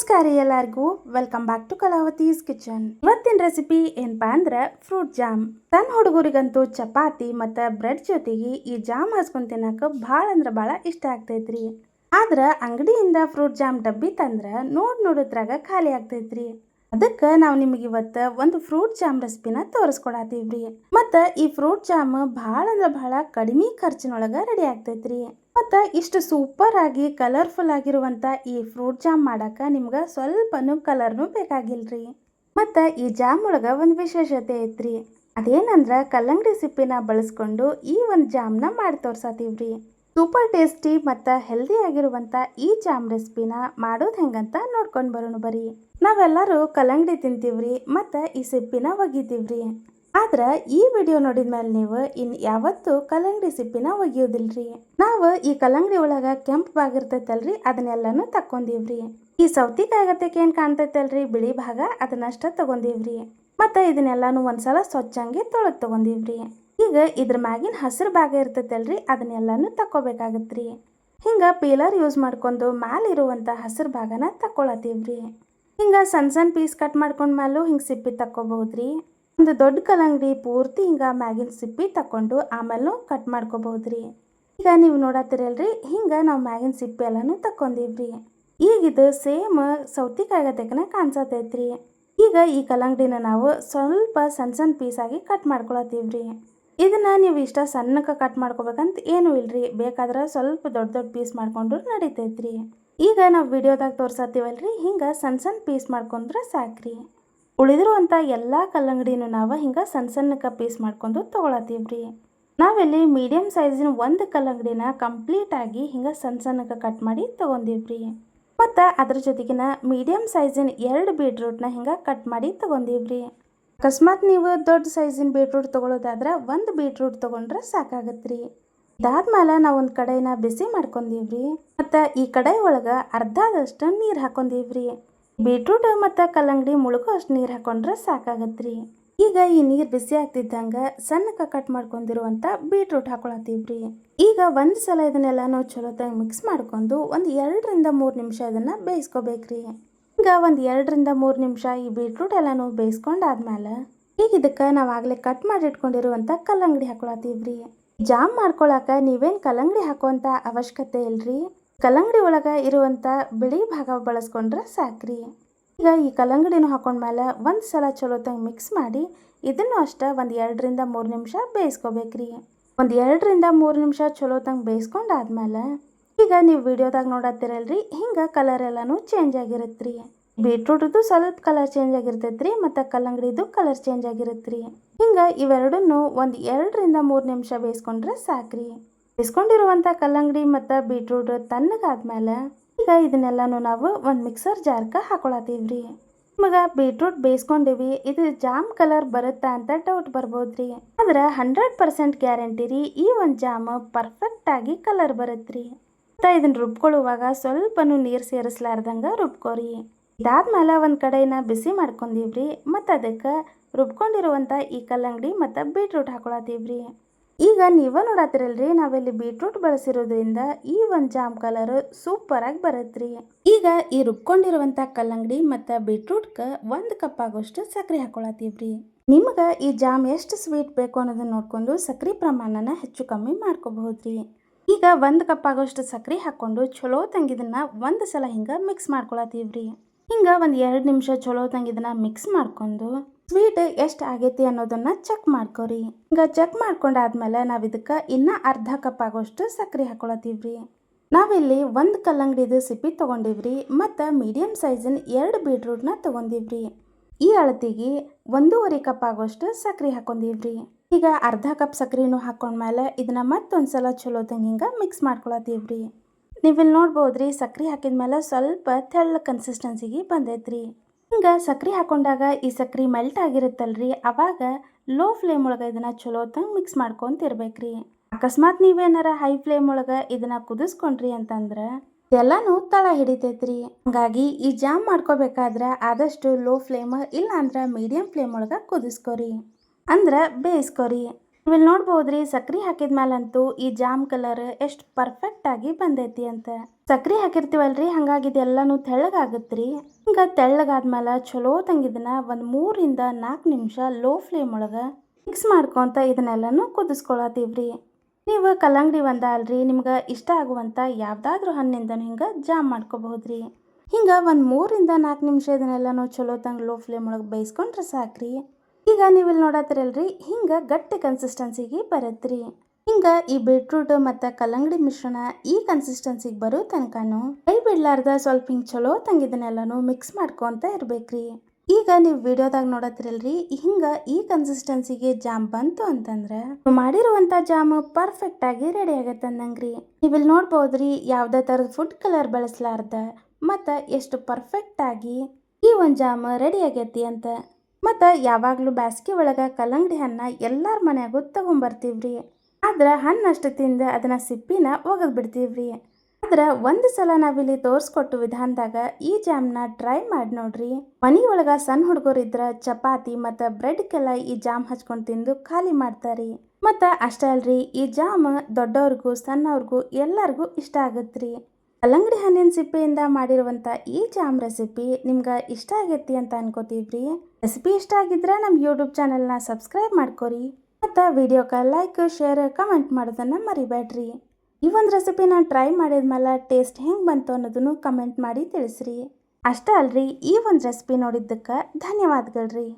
ನಮಸ್ಕಾರ ಎಲ್ಲರಿಗೂ. Welcome back to Kalavathi's kitchen ಇವತ್ತಿನ ರೆಸಿಪಿ ಏನಪ್ಪಾ ಅಂದ್ರೆ ಫ್ರೂಟ್ ಜಾಮ್ ತನ್ನ ಹುಡುಗರಿಗಂತೂ ಚಪಾತಿ ಮತ್ತು ಬ್ರೆಡ್ ಜೊತೆಗೆ ಈ ಜಾಮ್ ಹಾಸ್ಕೊಂಡ್ ತಿನ್ನಕ್ಕೆ ಭಾಳ ಅಂದ್ರೆ ಭಾಳ ಇಷ್ಟ ಆಗ್ತೈತ್ರಿ. ಆದ್ರ ಅಂಗಡಿಯಿಂದ ಫ್ರೂಟ್ ಜಾಮ್ ಡಬ್ಬಿ ತಂದ್ರ ನೋಡ್ ನೋಡೋದ್ರಾಗ ಖಾಲಿ ಆಗ್ತೈತ್ರಿ. ಅದಕ್ಕೆ ನಾವು ನಿಮಗೆ ಇವತ್ತು ಒಂದು ಫ್ರೂಟ್ ಜಾಮ್ ರೆಸಿಪಿನ ತೋರಿಸ್ಕೊಡತ್ತೀವ್ರಿ ಮತ್ತು ಈ ಫ್ರೂಟ್ ಜಾಮ್ ಭಾಳ ಅಂದ್ರೆ ಭಾಳ ಕಡಿಮೆ ಖರ್ಚಿನೊಳಗೆ ರೆಡಿ ಆಗ್ತೈತ್ರಿ. ಮತ್ತು ಇಷ್ಟು ಸೂಪರಾಗಿ ಕಲರ್ಫುಲ್ ಆಗಿರುವಂಥ ಈ ಫ್ರೂಟ್ ಜಾಮ್ ಮಾಡಕ್ಕೆ ನಿಮ್ಗೆ ಸ್ವಲ್ಪನೂ ಕಲರ್ನು ಬೇಕಾಗಿಲ್ರಿ. ಮತ್ತು ಈ ಜಾಮ್ ಒಳಗೆ ಒಂದು ವಿಶೇಷತೆ ಐತ್ರಿ. ಅದೇನಂದ್ರೆ ಕಲ್ಲಂಗಡಿ ಸಿಪ್ಪಿನ ಬಳಸ್ಕೊಂಡು ಈ ಒಂದು ಜಾಮ್ನ ಮಾಡಿ ತೋರ್ಸತ್ತೀವ್ರಿ ಸೂಪರ್ ಟೇಸ್ಟಿ ಮತ್ತು ಹೆಲ್ದಿ ಆಗಿರುವಂಥ ಈ ಜಾಮ್ ರೆಸಿಪಿನ ಮಾಡೋದು ಹೆಂಗಂತ ನೋಡ್ಕೊಂಡು ಬರೋಣ ಬರೀ ನಾವೆಲ್ಲರೂ ಕಲ್ಲಂಗಡಿ ತಿಂತೀವ್ರಿ, ಮತ್ತು ಈ ಸಿಪ್ಪಿನ ಒಗಿತೀವ್ರಿ. ಆದ್ರೆ ಈ ವಿಡಿಯೋ ನೋಡಿದ ಮೇಲೆ ನೀವು ಇನ್ ಯಾವತ್ತು ಕಲ್ಲಂಗಡಿ ಸಿಪ್ಪಿನ ಒಗೆಯೋದಿಲ್ರಿ. ನಾವು ಈ ಕಲ್ಲಂಗಡಿ ಒಳಗ ಕೆಂಪು ಭಾಗ ಇರ್ತೈತಲ್ರಿ, ಅದನ್ನೆಲ್ಲಾನು ತಕ್ಕೊಂದೀವ್ರಿ. ಈ ಸೌತಿಕಾಯಿ ಗತೆಗೆ ಏನ್ ಕಾಣ್ತೈತಲ್ರಿ, ಬಿಳಿ ಭಾಗ ಅದನ್ನಷ್ಟ ತಗೊಂದೀವ್ರಿ ಮತ್ತೆ ಇದನ್ನೆಲ್ಲಾನು ಒಂದ್ಸಲ ಸ್ವಚ್ಛಂಗೆ ತೊಳೆದ್ ತಗೊಂದೀವ್ರಿ ಈಗ ಇದ್ರ ಮ್ಯಾಗಿನ ಹಸಿರು ಭಾಗ ಇರ್ತೈತಲ್ರಿ, ಅದನ್ನೆಲ್ಲಾನು ತಕ್ಕೋಬೇಕಾಗತ್ರಿ. ಹಿಂಗ ಪೀಲರ್ ಯೂಸ್ ಮಾಡ್ಕೊಂಡು ಮ್ಯಾಲಿರುವಂಥ ಹಸಿರು ಭಾಗನ ತಕ್ಕೊಳತೀವ್ರಿ. ಹಿಂಗ ಸಣ್ಣ ಸಣ್ಣ ಪೀಸ್ ಕಟ್ ಮಾಡ್ಕೊಂಡ್ ಮ್ಯಾಲೂ ಹಿಂಗೆ ಸಿಪ್ಪಿ ತಕ್ಕೋಬಹುದ್ರಿ. ಒಂದು ದೊಡ್ಡ ಕಲ್ಲಂಗಡಿ ಪೂರ್ತಿ ಹಿಂಗೆ ಮ್ಯಾಗಿನ ಸಿಪ್ಪಿ ತಕೊಂಡು ಆಮೇಲೂ ಕಟ್ ಮಾಡ್ಕೋಬಹುದ್ರಿ. ಈಗ ನೀವು ನೋಡತ್ತಿರಲ್ರಿ ಹಿಂಗೆ ನಾವು ಮ್ಯಾಗಿನ ಸಿಪ್ಪಿ ಎಲ್ಲಾನು ತಕ್ಕೊಂದೀವ್ರಿ. ಈಗ ಇದು ಸೇಮ್ ಸೌತಿಕಾಯಿ ಗತೆಕನ ರೀ ಈಗ ಈ ಕಲ್ಲಂಗಡಿನ ನಾವು ಸ್ವಲ್ಪ ಸಣ್ಣ ಸಣ್ಣ ಪೀಸಾಗಿ ಕಟ್ ಮಾಡ್ಕೊಳತ್ತೀವ್ರಿ ಇದನ್ನ ನೀವು ಇಷ್ಟ ಸಣ್ಣಕ್ಕೆ ಕಟ್ ಮಾಡ್ಕೋಬೇಕಂತ ಏನೂ ಇಲ್ರಿ, ಬೇಕಾದ್ರೆ ಸ್ವಲ್ಪ ದೊಡ್ಡ ದೊಡ್ಡ ಪೀಸ್ ಮಾಡ್ಕೊಂಡ್ರು ನಡಿತೈತ್ರಿ. ಈಗ ನಾವು ವಿಡಿಯೋದಾಗ ತೋರ್ಸತ್ತೀವಲ್ರಿ ಹಿಂಗೆ ಸಣ್ಣ ಸಣ್ಣ ಪೀಸ್ ಮಾಡ್ಕೊಂಡ್ರೆ ಸಾಕ್ರಿ. ಉಳಿದಿರುವಂಥ ಎಲ್ಲ ಕಲ್ಲಂಗಡಿನೂ ನಾವು ಹಿಂಗೆ ಸಣ್ಣ ಸಣ್ಣಕ್ಕೆ ಪೀಸ್ ಮಾಡ್ಕೊಂಡು ತೊಗೊಳತ್ತೀವ್ರಿ. ನಾವಿಲ್ಲಿ ಮೀಡಿಯಮ್ ಸೈಜಿನ ಒಂದು ಕಲ್ಲಂಗಡಿನ ಕಂಪ್ಲೀಟಾಗಿ ಹಿಂಗೆ ಸಣ್ಣ ಸಣ್ಣಕ್ಕೆ ಕಟ್ ಮಾಡಿ ತೊಗೊಂಡೀವ್ರಿ. ಮತ್ತು ಅದ್ರ ಜೊತೆಗಿನ ಮೀಡಿಯಮ್ ಸೈಜಿನ ಎರಡು ಬೀಟ್ರೂಟ್ನ ಹಿಂಗೆ ಕಟ್ ಮಾಡಿ ತೊಗೊಂಡೀವ್ರಿ. ಅಕಸ್ಮಾತ್ ನೀವು ದೊಡ್ಡ ಸೈಜಿನ ಬೀಟ್ರೂಟ್ ತೊಗೊಳೋದಾದ್ರೆ ಒಂದು ಬೀಟ್ರೂಟ್ ತೊಗೊಂಡ್ರೆ ಸಾಕಾಗತ್ರಿ. ಇದಾದ್ಮೇಲೆ ನಾವು ಒಂದು ಕಡಾಯಿನ ಬಿಸಿ ಮಾಡ್ಕೊಂಡೀವ್ರಿ. ಮತ್ತು ಈ ಕಡಾಯಿ ಒಳಗೆ ಅರ್ಧದಷ್ಟು ನೀರು ಹಾಕೊಂಡೀವ್ರಿ. ಬೀಟ್ರೂಟ್ ಮತ್ತು ಕಲ್ಲಂಗಡಿ ಮುಳುಗೋ ಅಷ್ಟು ನೀರು ಹಾಕೊಂಡ್ರೆ ಸಾಕಾಗತ್ರಿ. ಈಗ ಈ ನೀರು ಬಿಸಿ ಆಗ್ತಿದ್ದಂಗೆ ಸಣ್ಣಕ್ಕೆ ಕಟ್ ಮಾಡ್ಕೊಂಡಿರುವಂಥ ಬೀಟ್ರೂಟ್ ಹಾಕೊಳತ್ತೀವ್ರಿ. ಈಗ ಒಂದು ಸಲ ಇದನ್ನೆಲ್ಲಾನು ಚಲೋತಾಗಿ ಮಿಕ್ಸ್ ಮಾಡ್ಕೊಂಡು ಒಂದು ಎರಡರಿಂದ ಮೂರು ನಿಮಿಷ ಇದನ್ನು ಬೇಯಿಸ್ಕೋಬೇಕ್ರಿ. ಈಗ ಒಂದು ಎರಡರಿಂದ ಮೂರು ನಿಮಿಷ ಈ ಬೀಟ್ರೂಟ್ ಎಲ್ಲಾನು ಬೇಯಿಸ್ಕೊಂಡಾದ್ಮೇಲೆ ಈಗ ಇದಕ್ಕೆ ನಾವು ಆಗಲೇ ಕಟ್ ಮಾಡಿ ಇಟ್ಕೊಂಡಿರುವಂಥ ಕಲ್ಲಂಗಡಿ ಹಾಕೊಳತ್ತೀವ್ರಿ. ಜಾಮ್ ಮಾಡ್ಕೊಳಕ್ಕೆ ನೀವೇನು ಕಲ್ಲಂಗಡಿ ಹಾಕುವಂಥ ಅವಶ್ಯಕತೆ ಇಲ್ರಿ? ಕಲ್ಲಂಗಡಿ ಒಳಗೆ ಇರುವಂಥ ಬಿಳಿ ಭಾಗ ಬಳಸ್ಕೊಂಡ್ರೆ ಸಾಕ್ರಿ. ಈಗ ಈ ಕಲ್ಲಂಗಡಿನೂ ಹಾಕೊಂಡ್ಮೇಲೆ ಒಂದು ಸಲ ಚಲೋತಂಗೆ ಮಿಕ್ಸ್ ಮಾಡಿ ಇದನ್ನು ಅಷ್ಟೇ ಒಂದು ಎರಡರಿಂದ ಮೂರು ನಿಮಿಷ ಬೇಯಿಸ್ಕೋಬೇಕ್ರಿ. ಒಂದು ಎರಡರಿಂದ ಮೂರು ನಿಮಿಷ ಚಲೋತಂಗೆ ಬೇಯಿಸ್ಕೊಂಡಾದ್ಮೇಲೆ ಈಗ ನೀವು ವಿಡಿಯೋದಾಗ ನೋಡತ್ತೀರಲ್ರಿ, ಹಿಂಗೆ ಕಲರ್ ಎಲ್ಲಾನು ಚೇಂಜ್ ಆಗಿರತ್ರಿ. ಬೀಟ್ರೂಟ್ದು ಸ್ವಲ್ಪ ಕಲರ್ ಚೇಂಜ್ ಆಗಿರ್ತೈತ್ರಿ ಮತ್ತು ಕಲ್ಲಂಗಡಿದು ಕಲರ್ ಚೇಂಜ್ ಆಗಿರತ್ರಿ. ಹಿಂಗೆ ಇವೆರಡನ್ನು ಒಂದು ಎರಡರಿಂದ ಮೂರು ನಿಮಿಷ ಬೇಯಿಸ್ಕೊಂಡ್ರೆ ಸಾಕ್ರಿ. ಬೇಯಿಸ್ಕೊಂಡಿರುವಂಥ ಕಲ್ಲಂಗಡಿ ಮತ್ತು ಬೀಟ್ರೂಟ್ ತಣ್ಣಗಾದ್ಮೇಲೆ ಈಗ ಇದನ್ನೆಲ್ಲಾನು ನಾವು ಒಂದು ಮಿಕ್ಸರ್ ಜಾರ್ಗೆ ಹಾಕೊಳತ್ತೀವ್ರಿ. ನಿಮಗೆ ಬೀಟ್ರೂಟ್ ಬೇಯಿಸ್ಕೊಂಡಿವಿ, ಇದು ಜಾಮ್ ಕಲರ್ ಬರುತ್ತಾ ಅಂತ ಡೌಟ್ ಬರ್ಬೋದ್ರಿ. ಆದ್ರೆ ಹಂಡ್ರೆಡ್ ಪರ್ಸೆಂಟ್ ಗ್ಯಾರಂಟಿ ರೀ, ಈ ಒಂದು ಜಾಮ್ ಪರ್ಫೆಕ್ಟ್ ಆಗಿ ಕಲರ್ ಬರುತ್ತ್ರಿ ಮತ್ತು ಇದನ್ನ ರುಬ್ಕೊಳ್ಳುವಾಗ ಸ್ವಲ್ಪನೂ ನೀರು ಸೇರಿಸ್ಲಾರ್ದಂಗೆ ರುಬ್ಕೋರಿ. ಇದಾದ್ಮೇಲೆ ಒಂದು ಕಡೆನ ಬಿಸಿ ಮಾಡ್ಕೊಂಡಿವ್ರಿ, ಮತ್ತು ಅದಕ್ಕೆ ರುಬ್ಕೊಂಡಿರುವಂಥ ಈ ಕಲ್ಲಂಗಡಿ ಮತ್ತು ಬೀಟ್ರೂಟ್ ಹಾಕೊಳತ್ತೀವ್ರಿ. ಈಗ ನೀವು ನೋಡತ್ತಿರಲ್ರಿ ನಾವಿಲ್ಲಿ ಬೀಟ್ರೂಟ್ ಬಳಸಿರೋದ್ರಿಂದ ಈ ಒಂದು ಜಾಮ್ ಕಲರ್ ಸೂಪರಾಗಿ ಬರತ್ರಿ. ಈಗ ಈ ರುಬ್ಕೊಂಡಿರುವಂಥ ಕಲ್ಲಂಗಡಿ ಮತ್ತು ಬೀಟ್ರೂಟ್ಕ ಒಂದು ಕಪ್ ಆಗೋಷ್ಟು ಸಕ್ಕರೆ ಹಾಕೊಳತ್ತೀವ್ರಿ ನಿಮ್ಗೆ ಈ ಜಾಮ್ ಎಷ್ಟು ಸ್ವೀಟ್ ಬೇಕು ಅನ್ನೋದನ್ನ ನೋಡ್ಕೊಂಡು ಸಕ್ಕರೆ ಪ್ರಮಾಣನ ಹೆಚ್ಚು ಕಮ್ಮಿ ಮಾಡ್ಕೋಬಹುದ್ರಿ. ಈಗ ಒಂದು ಕಪ್ ಆಗೋಷ್ಟು ಸಕ್ಕರೆ ಹಾಕ್ಕೊಂಡು ಚಲೋ ತಂಗಿದನ್ನ ಒಂದು ಸಲ ಹಿಂಗೆ ಮಿಕ್ಸ್ ಮಾಡ್ಕೊಳತ್ತೀವ್ರಿ ಹಿಂಗೆ ಒಂದು ಎರಡು ನಿಮಿಷ ಚಲೋ ತಂಗಿದನ್ನ ಮಿಕ್ಸ್ ಮಾಡ್ಕೊಂಡು ಸ್ವೀಟ್ ಎಷ್ಟು ಆಗೈತಿ ಅನ್ನೋದನ್ನ ಚೆಕ್ ಮಾಡ್ಕೊರಿ. ಹಿಂಗೆ ಚೆಕ್ ಮಾಡ್ಕೊಂಡಾದ್ಮೇಲೆ ನಾವು ಇದಕ್ಕೆ ಇನ್ನೂ ಅರ್ಧ ಕಪ್ ಆಗೋಷ್ಟು ಸಕ್ಕರೆ ಹಾಕೊಳತ್ತೀವ್ರಿ ನಾವಿಲ್ಲಿ ಒಂದು ಕಲ್ಲಂಗಡಿದು ಸಿಪ್ಪಿ ತೊಗೊಂಡಿವ್ರಿ, ಮತ್ತು ಮೀಡಿಯಮ್ ಸೈಜಿನ ಎರಡು ಬೀಟ್ರೂಟ್ನ ತೊಗೊಂಡಿವ್ರಿ. ಈ ಅಳತಿಗೆ ಒಂದೂವರೆ ಕಪ್ ಆಗೋಷ್ಟು ಸಕ್ಕರೆ ಹಾಕೊಂಡಿವ್ರಿ. ಈಗ ಅರ್ಧ ಕಪ್ ಸಕ್ಕರೆನೂ ಹಾಕೊಂಡ್ಮೇಲೆ ಇದನ್ನ ಮತ್ತೊಂದು ಸಲ ಚಲೋ ಹಿಂಗೆ ಮಿಕ್ಸ್ ಮಾಡ್ಕೊಳತ್ತೀವ್ರಿ ನೀವಿಲ್ಲಿ ನೋಡ್ಬೋದ್ರಿ ಸಕ್ಕರೆ ಹಾಕಿದ್ಮೇಲೆ ಸ್ವಲ್ಪ ತೆಳ್ಳ ಕನ್ಸಿಸ್ಟೆನ್ಸಿಗೆ ಬಂದೈತ್ರಿ. ಹಿಂಗೆ ಸಕ್ಕರೆ ಹಾಕೊಂಡಾಗ ಈ ಸಕ್ಕರೆ ಮೆಲ್ಟ್ ಆಗಿರುತ್ತಲ್ರಿ, ಅವಾಗ ಲೋ ಫ್ಲೇಮ್ ಒಳಗೆ ಇದನ್ನ ಚಲೋ ತಂಗೆ ಮಿಕ್ಸ್ ಮಾಡ್ಕೊಂತಿರ್ಬೇಕ್ರಿ. ಅಕಸ್ಮಾತ್ ನೀವೇನಾರ ಹೈ ಫ್ಲೇಮ್ ಒಳಗೆ ಇದನ್ನ ಕುದಿಸ್ಕೊಂಡ್ರಿ ಅಂತಂದ್ರೆ ಎಲ್ಲಾನು ತಳ ಹಿಡಿತೈತ್ರಿ. ಹಂಗಾಗಿ ಈ ಜಾಮ್ ಮಾಡ್ಕೋಬೇಕಾದ್ರೆ ಆದಷ್ಟು ಲೋ ಫ್ಲೇಮ್ ಇಲ್ಲ ಅಂದ್ರೆ ಮೀಡಿಯಂ ಫ್ಲೇಮ್ ಒಳಗೆ ಕುದಿಸ್ಕೊರಿ. ಅಂದ್ರೆ ಬೇಯಿಸ್ಕೊರಿ. ನೀವಿಲ್ಲಿ ನೋಡ್ಬೋದ್ರಿ, ಸಕ್ರಿ ಹಾಕಿದ್ಮೇಲಂತೂ ಈ ಜಾಮ್ ಕಲರ್ ಎಷ್ಟು ಪರ್ಫೆಕ್ಟ್ ಆಗಿ ಬಂದೈತಿ ಅಂತ. ಸಕ್ರಿ ಹಾಕಿರ್ತೀವಲ್ರಿ, ಹಂಗಾಗಿ ಇದೆಲ್ಲಾನು ತೆಳ್ಳಗಾಗತ್ರಿ. ಹಿಂಗ ತೆಳ್ಳಗಾದ್ಮೇಲೆ ಚಲೋ ತಂಗಿದನ್ನ ಒಂದ್ ಮೂರಿಂದ ನಾಲ್ಕು ನಿಮಿಷ ಲೋ ಫ್ಲೇಮ್ ಒಳಗ ಮಿಕ್ಸ್ ಮಾಡ್ಕೊಂತ ಇದನ್ನೆಲ್ಲಾನು ಕುದಿಸ್ಕೊಳತೀವ್ರಿ ನೀವು ಕಲ್ಲಂಗಡಿ ಒಂದ ಅಲ್ರಿ ನಿಮ್ಗೆ ಇಷ್ಟ ಆಗುವಂತ ಯಾವ್ದಾದ್ರೂ ಹಣ್ಣಿಂದನೂ ಹಿಂಗ ಜಾಮ್ ಮಾಡ್ಕೋಬಹುದ್ರಿ. ಹಿಂಗ ಒಂದ್ ಮೂರಿಂದ ನಾಲ್ಕು ನಿಮಿಷ ಇದನ್ನೆಲ್ಲಾನು ಚಲೋ ತಂಗ ಲೋ ಫ್ಲೇಮ್ ಒಳಗೆ ಬೇಯಿಸ್ಕೊಂಡ್ರೆ ಸಾಕ್ರಿ. ಈಗ ನೀವು ಇಲ್ಲಿ ನೋಡತ್ತಿರಲ್ರಿ ಹಿಂಗ ಗಟ್ಟಿ ಕನ್ಸಿಸ್ಟೆನ್ಸಿಗೆ ಬರತ್ರಿ. ಹಿಂಗ ಈ ಬೀಟ್ರೂಟ್ ಮತ್ತು ಕಲ್ಲಂಗಡಿ ಮಿಶ್ರಣ ಈ ಕನ್ಸಿಸ್ಟೆನ್ಸಿಗೆ ಬರೋ ತನಕನು ಕೈ ಬಿಡ್ಲಾರ್ದ ಸ್ವಲ್ಪ ಹಿಂಗೆ ಚಲೋ ತಂಗಿದನ್ನೆಲ್ಲನು ಮಿಕ್ಸ್ ಮಾಡ್ಕೊತ ಇರಬೇಕ್ರಿ. ಈಗ ನೀವು ವಿಡಿಯೋದಾಗ ನೋಡತ್ತಿರಲ್ರಿ ಹಿಂಗ ಈ ಕನ್ಸಿಸ್ಟೆನ್ಸಿಗೆ ಜಾಮ್ ಬಂತು ಅಂತಂದ್ರೆ ಮಾಡಿರುವಂತ ಜಾಮ್ ಪರ್ಫೆಕ್ಟ್ ಆಗಿ ರೆಡಿ ಆಗತ್ತೆ ಅಂದಂಗ್ರಿ. ನೀವು ಇಲ್ಲಿ ನೋಡ್ಬೋದ್ರಿ, ಯಾವ್ದೇ ಥರದ ಫುಡ್ ಕಲರ್ ಬಳಸಲಾರ್ದ, ಮತ್ತು ಎಷ್ಟು ಪರ್ಫೆಕ್ಟ್ ಆಗಿ ಈ ಒಂದು ಜಾಮ್ ರೆಡಿ ಆಗೈತಿ ಅಂತ. ಮತ್ತು ಯಾವಾಗಲೂ ಬ್ಯಾಸ್ಗೆ ಒಳಗೆ ಕಲ್ಲಂಗಡಿ ಹಣ್ಣ ಎಲ್ಲರ ಮನೆಯಾಗೂ ತಗೊಂಬರ್ತೀವ್ರಿ. ಆದ್ರೆ ಹಣ್ಣು ಅಷ್ಟು ತಿಂದು ಅದನ್ನು ಸಿಪ್ಪಿನ ಒಗದ್ ಬಿಡ್ತೀವ್ರಿ. ಆದ್ರೆ ಒಂದು ಸಲ ನಾವಿಲ್ಲಿ ತೋರಿಸ್ಕೊಟ್ಟು ವಿಧಾನದಾಗ ಈ ಜಾಮ್ನ ಟ್ರೈ ಮಾಡಿ ನೋಡ್ರಿ. ಮನೆಯೊಳಗೆ ಸಣ್ಣ ಹುಡುಗರು ಇದ್ರ ಚಪಾತಿ ಮತ್ತು ಬ್ರೆಡ್ಗೆಲ್ಲ ಈ ಜಾಮ್ ಹಚ್ಕೊಂಡು ತಿಂದು ಖಾಲಿ ಮಾಡ್ತಾರೆ. ಮತ್ತು ಅಷ್ಟೇ ಅಲ್ರಿ, ಈ ಜಾಮ್ ದೊಡ್ಡವ್ರಿಗೂ ಸಣ್ಣವ್ರಿಗೂ ಎಲ್ಲರಿಗೂ ಇಷ್ಟ ಆಗತ್ರಿ. ಕಲ್ಲಂಗಡಿ ಹಣ್ಣಿನ ಸಿಪ್ಪೆಯಿಂದ ಮಾಡಿರುವಂಥ ಈ ಜಾಮ್ ರೆಸಿಪಿ ನಿಮ್ಗೆ ಇಷ್ಟ ಆಗೈತಿ ಅಂತ ಅನ್ಕೋತೀವ್ರಿ. ರೆಸಿಪಿ ಇಷ್ಟ ಆಗಿದ್ರೆ ನಮ್ಮ ಯೂಟ್ಯೂಬ್ ಚಾನೆಲ್ನ ಸಬ್ಸ್ಕ್ರೈಬ್ ಮಾಡ್ಕೊರಿ. ಮತ್ತು ವಿಡಿಯೋಕ್ಕೆ ಲೈಕ್ ಶೇರ್ ಕಮೆಂಟ್ ಮಾಡೋದನ್ನು ಮರಿಬೇಡ್ರಿ. ಈ ಒಂದು ರೆಸಿಪಿನ ಟ್ರೈ ಮಾಡಿದ್ಮೇಲೆ ಟೇಸ್ಟ್ ಹೆಂಗೆ ಬಂತು ಅನ್ನೋದನ್ನು ಕಮೆಂಟ್ ಮಾಡಿ ತಿಳಿಸ್ರಿ. ಅಷ್ಟೇ ಅಲ್ರಿ ಈ ಒಂದು ರೆಸಿಪಿ ನೋಡಿದ್ದಕ್ಕೆ ಧನ್ಯವಾದಗಳ್ರಿ.